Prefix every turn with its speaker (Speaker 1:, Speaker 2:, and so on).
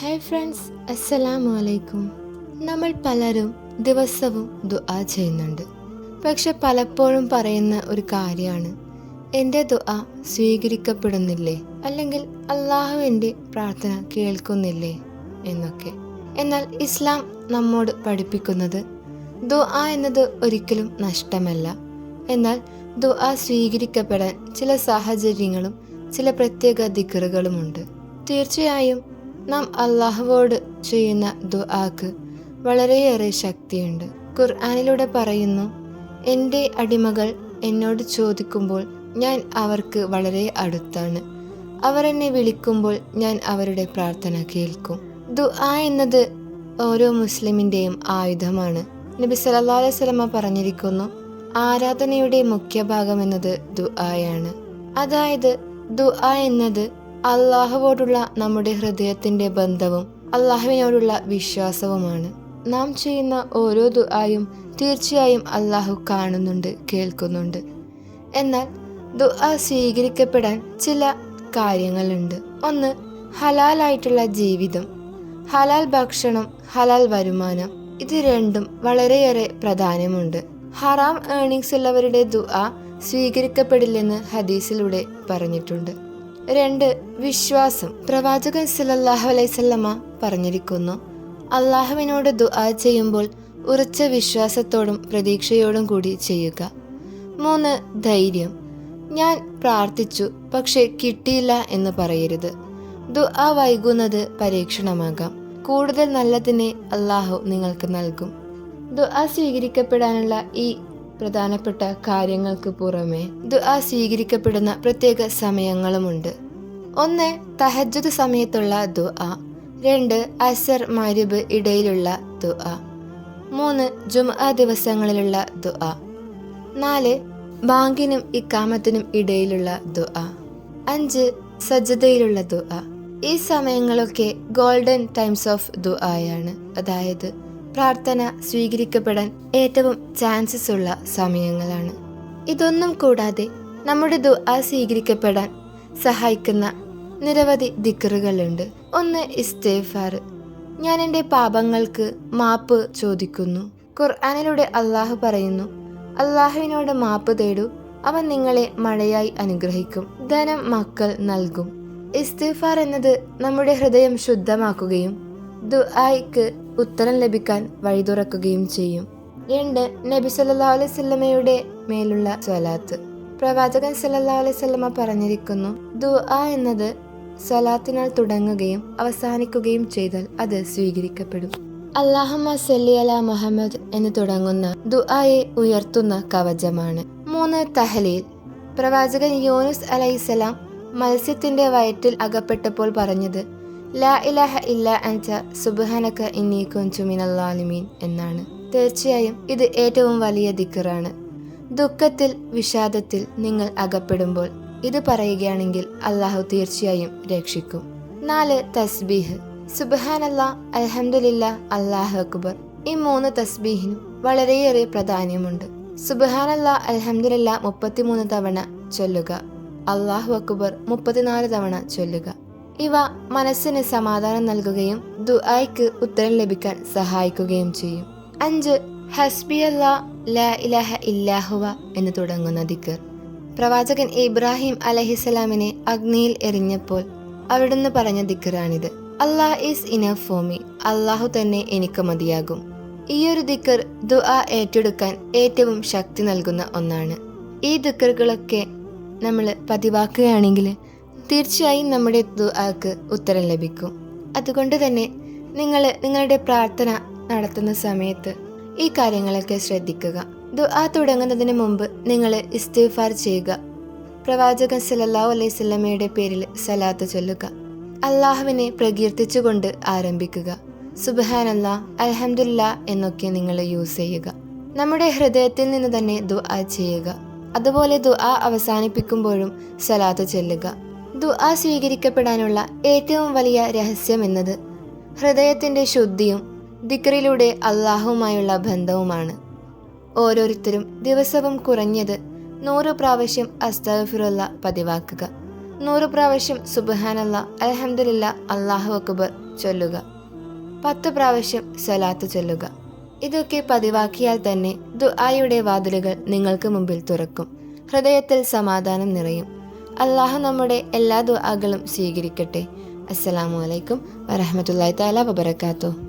Speaker 1: Hi friends അസ്സലാമു അലൈക്കും നമ്മൾ പലരും ദിവസവും ദുആ ചെയ്യുന്നുണ്ട്. പക്ഷെ പലപ്പോഴും പറയുന്ന ഒരു കാര്യമാണ്. എന്റെ ദുആ സ്വീകരിക്കപ്പെടുന്നില്ലേ? അല്ലെങ്കിൽ അള്ളാഹു എന്റെ പ്രാർത്ഥന കേൾക്കുന്നില്ലേ? എന്നൊക്കെ. എന്നാൽ ഇസ്ലാം നമ്മോട് പഠിപ്പിക്കുന്നത് ദുആ എന്നത് ഒരിക്കലും നഷ്ടമല്ല. എന്നാൽ ദുആ സ്വീകരിക്കപ്പെടാൻ ചില സാഹചര്യങ്ങളും ചില പ്രത്യേക ദിക്കറുകളുമുണ്ട്. തീർച്ചയായും നാം അള്ളാഹുവോട് ചെയ്യുന്ന ദുആക്ക് വളരെയേറെ ശക്തിയുണ്ട്. ഖുർആാനിലൂടെ പറയുന്നു എന്റെ അടിമകൾ എന്നോട് ചോദിക്കുമ്പോൾ ഞാൻ അവർക്ക് വളരെ അടുത്താണ്. അവർ എന്നെ വിളിക്കുമ്പോൾ ഞാൻ അവരുടെ പ്രാർത്ഥന കേൾക്കും. ദുആ എന്നത് ഓരോ മുസ്ലിമിന്റെയും ആയുധമാണ്. നബി അലൈഹി വസല്ലമ പറഞ്ഞിരിക്കുന്നു ആരാധനയുടെ മുഖ്യഭാഗം എന്നത് ദുആയാണ്. അതായത് ദുആ എന്നത് അള്ളാഹുവോടുള്ള നമ്മുടെ ഹൃദയത്തിന്റെ ബന്ധവും അള്ളാഹുവിനോടുള്ള വിശ്വാസവുമാണ്. നാം ചെയ്യുന്ന ഓരോ ദുആയും തീർച്ചയായും അള്ളാഹു കാണുന്നുണ്ട് കേൾക്കുന്നുണ്ട്. എന്നാൽ ദുആ സ്വീകരിക്കപ്പെടാൻ ചില കാര്യങ്ങളുണ്ട്. ഒന്ന് ഹലാലായിട്ടുള്ള ജീവിതം. ഹലാൽ ഭക്ഷണം ഹലാൽ വരുമാനം ഇത് രണ്ടും വളരെയേറെ പ്രധാനമുണ്ട്. ഹറാം ഏണിങ്സ് ഉള്ളവരുടെ ദുആ സ്വീകരിക്കപ്പെടില്ലെന്ന് ഹദീസിലൂടെ പറഞ്ഞിട്ടുണ്ട്. രണ്ട് വിശ്വാസം. പ്രവാചകൻ സല്ലല്ലാഹു അലൈസല്ലമ്മ പറഞ്ഞിരിക്കുന്നു അള്ളാഹുവിനോട് ദുആ ചെയ്യുമ്പോൾ ഉറച്ച വിശ്വാസത്തോടും പ്രതീക്ഷയോടും കൂടി ചെയ്യുക. മൂന്ന് ധൈര്യം. ഞാൻ പ്രാർത്ഥിച്ചു പക്ഷെ കിട്ടിയില്ല എന്ന് പറയരുത്. ദുആ വൈകുന്നത് പരീക്ഷണമാകാം. കൂടുതൽ നല്ലതിനെ അള്ളാഹു നിങ്ങൾക്ക് നൽകും. ദുആ സ്വീകരിക്കപ്പെടാനുള്ള ഈ പ്രധാനപ്പെട്ട കാര്യങ്ങൾക്ക് പുറമെ ദുആ സ്വീകരിക്കപ്പെടുന്ന പ്രത്യേക സമയങ്ങളുമുണ്ട്. ഒന്ന് തഹജ്ജുദ് സമയത്തുള്ള ദുആ. രണ്ട് അസർ മരിബ് ഇടയിലുള്ള ദുആ. മൂന്ന് ജുമാ ദിവസങ്ങളിലുള്ള ദുആ. നാല് ബാങ്കിനും ഇക്കാമത്തിനും ഇടയിലുള്ള ദുആ. അഞ്ച് സജ്ജതയിലുള്ള ദുആ. ഈ സമയങ്ങളൊക്കെ ഗോൾഡൻ ടൈംസ് ഓഫ് ദുആയാണ്. അതായത് പ്രാർത്ഥന സ്വീകരിക്കപ്പെടാൻ ഏറ്റവും ചാൻസസ് ഉള്ള സമയങ്ങളാണ്. ഇതൊന്നും കൂടാതെ നമ്മുടെ ദുആ സ്വീകരിക്കപ്പെടാൻ സഹായിക്കുന്ന നിരവധി ദിക്കറുകളുണ്ട് ഒന്ന് ഇസ്തേഫാർ ഞാൻ എന്റെ പാപങ്ങൾക്ക് മാപ്പ് ചോദിക്കുന്നു. ഖുർആാനിലൂടെ അള്ളാഹു പറയുന്നു അള്ളാഹുവിനോട് മാപ്പ് തേടൂ അവൻ നിങ്ങളെ മഴയായി അനുഗ്രഹിക്കും ധനം മക്കൾ നൽകും. ഇസ്തിഫാർ എന്നത് നമ്മുടെ ഹൃദയം ശുദ്ധമാക്കുകയും ദുആയ്ക്ക് ഉത്തരം ലഭിക്കാൻ വഴി തുറക്കുകയും ചെയ്യും. രണ്ട് നബി സല്ലാ അലൈഹി വസല്ലമയുടെ മേലുള്ള സ്വലാത്ത്. പ്രവാചകൻ സല്ലാ അലൈഹി വസല്ലമ പറഞ്ഞിരിക്കുന്നു ദുആ എന്നത് സ്വലാത്തിനാൽ തുടങ്ങുകയും അവസാനിക്കുകയും ചെയ്താൽ അത് സ്വീകരിക്കപ്പെടും. അള്ളാഹമ്മ സല്ലി അല മുഹമ്മദ് എന്ന് തുടങ്ങുന്ന ദുആയെ ഉയർത്തുന്ന കവചമാണ്. മൂന്ന് തഹലീൽ. പ്രവാചകൻ യൂനുസ് അലൈഹിസലാം മത്സ്യത്തിന്റെ വയറ്റിൽ അകപ്പെട്ടപ്പോൾ പറഞ്ഞത് ലാ ഇലാഹ ഇല്ല അൻച സുബ്ഹാനക ഇന്നി കുഞ്ചു മിനല്ലാലിമീൻ എന്നാണ്. തീർച്ചയായും ഇത് ഏറ്റവും വലിയ ദിക്കറാണ് ദുഃഖത്തിൽ വിഷാദത്തിൽ നിങ്ങൾ അകപ്പെടുമ്പോൾ ഇത് പറയുകയാണെങ്കിൽ അള്ളാഹു തീർച്ചയായും രക്ഷിക്കും. നാല് തസ്ബീഹ്. സുബഹാനല്ല അലഹമില്ല അല്ലാഹു അക്ബർ. ഈ മൂന്ന് തസ്ബീഹിനും വളരെയേറെ പ്രാധാന്യമുണ്ട്. സുബഹാനല്ല അലഹമില്ല മുപ്പത്തിമൂന്ന് തവണ ചൊല്ലുക. അള്ളാഹു അക്ബർ മുപ്പത്തിനാല് തവണ ചൊല്ലുക. ഇവ മനസ്സിന് സമാധാനം നൽകുകയും ദുആയ്ക്ക് ഉത്തരം ലഭിക്കാൻ സഹായിക്കുകയും ചെയ്യും. അഞ്ച് ഹസ്ബി അല്ലാ ലാ ഇല്ലാഹുവ എന്ന് തുടങ്ങുന്ന ദിക്കർ. പ്രവാചകൻ ഇബ്രാഹിം അലഹിസലാമിനെ അഗ്നിയിൽ എറിഞ്ഞപ്പോൾ അവിടുന്ന് പറഞ്ഞ ദിക്കറാണിത്. Allah is enough for me. അള്ളാഹു തന്നെ എനിക്ക് മതിയാകും. ഈയൊരു ദിക്കർ ദുആ ഏറ്റെടുക്കാൻ ഏറ്റവും ശക്തി നൽകുന്ന ഒന്നാണ്. ഈ ദിക്കറുകളൊക്കെ നമ്മൾ പതിവാക്കുകയാണെങ്കിൽ തീർച്ചയായും നമ്മുടെ ദുആക്ക് ഉത്തരം ലഭിക്കും. അതുകൊണ്ട് തന്നെ നിങ്ങൾ നിങ്ങളുടെ പ്രാർത്ഥന നടത്തുന്ന സമയത്ത് ഈ കാര്യങ്ങളൊക്കെ ശ്രദ്ധിക്കുക. ദുആ തുടങ്ങുന്നതിന് മുമ്പ് നിങ്ങൾ ഇസ്തിഫാർ ചെയ്യുക. പ്രവാചകൻ സല്ലല്ലാഹു അലൈഹി സ്വലമയുടെ പേരിൽ സലാത്ത് ചൊല്ലുക. അള്ളാഹുവിനെ പ്രകീർത്തിച്ചുകൊണ്ട് ആരംഭിക്കുക. സുബഹാനല്ലാ അൽഹംദുല്ല എന്നൊക്കെ നിങ്ങൾ യൂസ് ചെയ്യുക. നമ്മുടെ ഹൃദയത്തിൽ നിന്ന് തന്നെ ദുആ ചെയ്യുക. അതുപോലെ ദുആ അവസാനിപ്പിക്കുമ്പോഴും സലാത്ത് ചെല്ലുക. ദുആ സ്വീകരിക്കപ്പെടാനുള്ള ഏറ്റവും വലിയ രഹസ്യം എന്നത് ഹൃദയത്തിന്റെ ശുദ്ധിയും ദിക്റിലൂടെ അള്ളാഹുവുമായുള്ള ബന്ധവുമാണ്. ഓരോരുത്തരും ദിവസവും കുറഞ്ഞത് നൂറ് പ്രാവശ്യം അസ്തഫിറുള്ള പതിവാക്കുക. നൂറ് പ്രാവശ്യം സുബഹാനല്ല അലഹമില്ല അള്ളാഹു അക്ബർ ചൊല്ലുക. പത്ത് പ്രാവശ്യം സലാത്ത് ചൊല്ലുക. ഇതൊക്കെ പതിവാക്കിയാൽ തന്നെ ദുആയുടെ വാതിലുകൾ നിങ്ങൾക്ക് മുമ്പിൽ തുറക്കും. ഹൃദയത്തിൽ സമാധാനം നിറയും. അള്ളാഹു നമ്മുടെ എല്ലാ ദുആകളും സ്വീകരിക്കട്ടെ. അസ്സലാമു അലൈക്കും വറഹമത്തല്ലാ തആല വബറകാതുഹു.